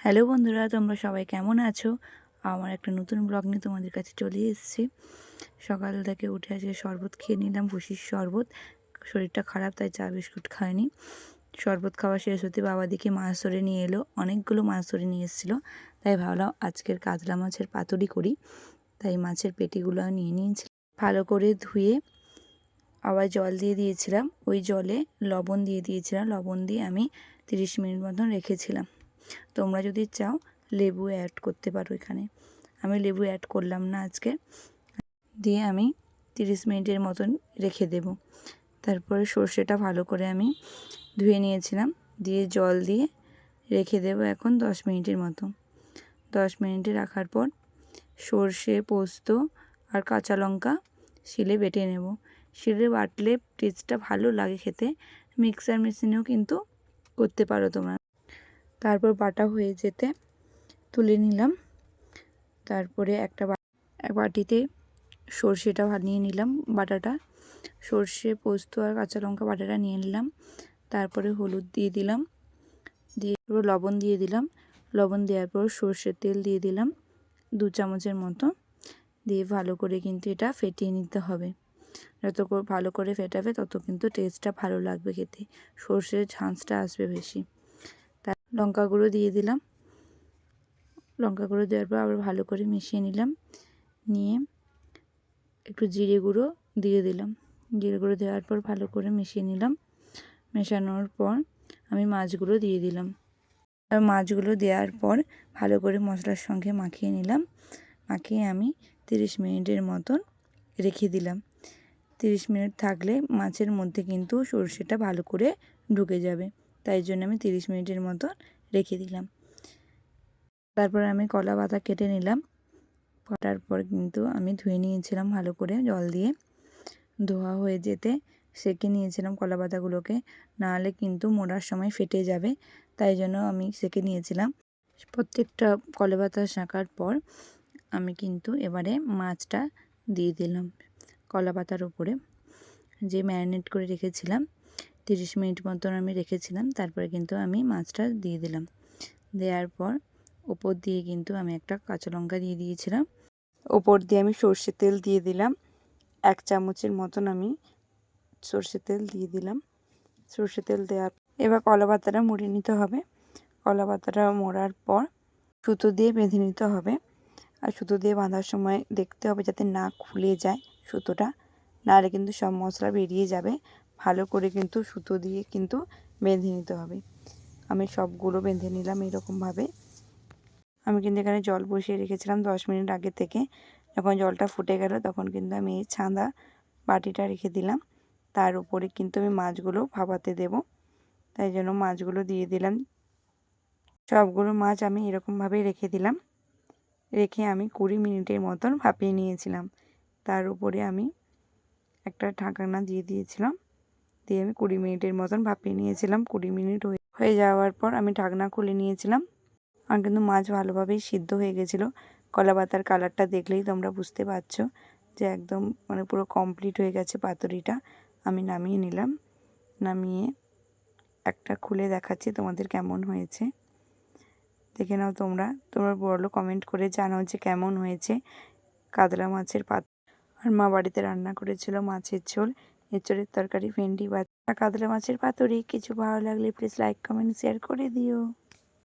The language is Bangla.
হ্যালো বন্ধুরা, তোমরা সবাই কেমন আছো? আমার একটা নতুন ব্লগ নিয়ে তোমাদের কাছে চলে এসেছি। সকাল থেকে উঠে আজকে শরবত খেয়ে নিলাম ভুসির শরবত। শরীরটা খারাপ, তাই চা বিস্কুট খায়নি শরবত খাওয়া শেষ হতে বাবা দেখে মাছ ধরে নিয়ে এলো, অনেকগুলো মাছ ধরে নিয়ে এসেছিল। তাই ভাবলাম আজকের কাতলা মাছের পাতুরি করি। তাই মাছের পেটিগুলো নিয়ে নিয়েছি। ভালো করে ধুয়ে আবার জল দিয়ে দিয়েছিলাম। ওই জলে লবণ দিয়ে দিয়েছিলাম। লবণ দিয়ে আমি তিরিশ মিনিট মতন রেখেছিলাম। তোমরা যদি চাও লেবু অ্যাড করতে পারো এখানে। আমি লেবু অ্যাড করলাম না আজকে। দিয়ে আমি তিরিশ মিনিটের মতন রেখে দেব। তারপরে সর্ষেটা ভালো করে আমি ধুয়ে নিয়েছিলাম। দিয়ে জল দিয়ে রেখে দেব এখন দশ মিনিটের মতো। দশ মিনিটে রাখার পর সর্ষে, পোস্ত আর কাঁচা লঙ্কা শিলে বেটে নেব। শিলে বাটলে টেস্টটা ভালো লাগে খেতে। মিক্সার মেশিনেও কিন্তু করতে পারো তোমরা। তারপর বাটা হয়ে যেতে তুলে নিলাম। তারপরে একটা এক বাটিতে সর্ষেটা নিয়ে নিলাম বাটাটা। সর্ষে, পোস্ত আর কাঁচা লঙ্কা বাটাটা নিয়ে নিলাম। তারপরে হলুদ দিয়ে দিলাম। দিয়ে লবণ দিয়ে দিলাম। লবণ দেওয়ার পর সর্ষের তেল দিয়ে দিলাম দু চামচের মতো। দিয়ে ভালো করে কিন্তু এটা ফেটিয়ে নিতে হবে। যত ভালো করে ফেটাবে তত কিন্তু টেস্টটা ভালো লাগবে খেতে। সর্ষের ঝাঁঝটা আসবে বেশি। লঙ্কা গুঁড়ো দিয়ে দিলাম। লঙ্কা গুঁড়ো দেওয়ার পর আবার ভালো করে মিশিয়ে নিলাম। নিয়ে একটু জিরে গুঁড়ো দিয়ে দিলাম। জিরে গুঁড়ো দেওয়ার পর ভালো করে মিশিয়ে নিলাম। মেশানোর পর আমি মাছগুলো দিয়ে দিলাম। আর মাছগুলো দেওয়ার পর ভালো করে মশলার সঙ্গে মাখিয়ে নিলাম। মাখিয়ে আমি তিরিশ মিনিটের মতন রেখে দিলাম। তিরিশ মিনিট থাকলে মাছের মধ্যে কিন্তু সর্ষেটা ভালো করে ঢুকে যাবে। তাই জন্য আমি তিরিশ মিনিটের মতো রেখে দিলাম। তারপর আমি কলা পাতা কেটে নিলাম। কাটার পর কিন্তু আমি ধুয়ে নিয়েছিলাম ভালো করে জল দিয়ে। ধোয়া হয়ে যেতে সেকে নিয়েছিলাম কলা পাতাগুলোকে। নাহলে কিন্তু মোড়ার সময় ফেটে যাবে, তাই জন্য আমি সেকে নিয়েছিলাম। প্রত্যেকটা কলা পাতা শাঁকার পর আমি কিন্তু এবারে মাছটা দিয়ে দিলাম কলা পাতার উপরে। যে ম্যারিনেট করে রেখেছিলাম তিরিশ মিনিট মতন আমি রেখেছিলাম, তারপরে কিন্তু আমি মাছটা দিয়ে দিলাম। দেওয়ার পর ওপর দিয়ে কিন্তু আমি একটা কাঁচা লঙ্কা দিয়ে দিয়েছিলাম। ওপর দিয়ে আমি সর্ষে তেল দিয়ে দিলাম। এক চামচের মতন আমি সর্ষে তেল দিয়ে দিলাম। সর্ষে তেল দেওয়ার এবার কলা পাতাটা মুড়ে নিতে হবে। কলা পাতাটা মোড়ার পর সুতো দিয়ে বেঁধে নিতে হবে। আর সুতো দিয়ে বাঁধার সময় দেখতে হবে যাতে না খুলে যায় সুতোটা। নাহলে কিন্তু সব মশলা বেরিয়ে যাবে। ভালো করে কিন্তু সুতো দিয়ে কিন্তু বেঁধে নিতে হবে। আমি সবগুলো বেঁধে নিলাম এরকমভাবে। আমি কিন্তু এখানে জল বসিয়ে রেখেছিলাম দশ মিনিট আগে থেকে। যখন জলটা ফুটে গেল তখন কিন্তু আমি এই ছাঁদা বাটিটা রেখে দিলাম। তার উপরে কিন্তু আমি মাছগুলো ভাপাতে দেব। তাই জন্য মাছগুলো দিয়ে দিলাম। সবগুলো মাছ আমি এরকমভাবেই রেখে দিলাম। রেখে আমি কুড়ি মিনিটের মতন ভাপিয়ে নিয়েছিলাম। তার উপরে আমি একটা ঢাকনা দিয়ে দিয়েছিলাম। দিয়ে আমি কুড়ি মিনিটের মতন ভাপিয়ে নিয়েছিলাম। কুড়ি মিনিট হয়ে যাওয়ার পর আমি ঢাকনা খুলে নিয়েছিলাম। আর কিন্তু মাছ ভালোভাবেই সিদ্ধ হয়ে গেছিল। কলা পাতার কালারটা দেখলেই তোমরা বুঝতে পারছ যে একদম মানে পুরো কমপ্লিট হয়ে গেছে পাতুরিটা। আমি নামিয়ে নিলাম। নামিয়ে একটা খুলে দেখাচ্ছি তোমাদের কেমন হয়েছে। দেখে নাও তোমরা। তোমরা বলো কমেন্ট করে জানাও যে কেমন হয়েছে। কাতলা মাছের পাত আর মা বাড়িতে রান্না করেছিল মাছের ঝোল। এঁচড়ের তরকারি, ভেন্ডি বা কাতলা মাছের পাতুরি। কিছু ভালো লাগলে প্লিজ লাইক কমেন্ট শেয়ার করে দিও।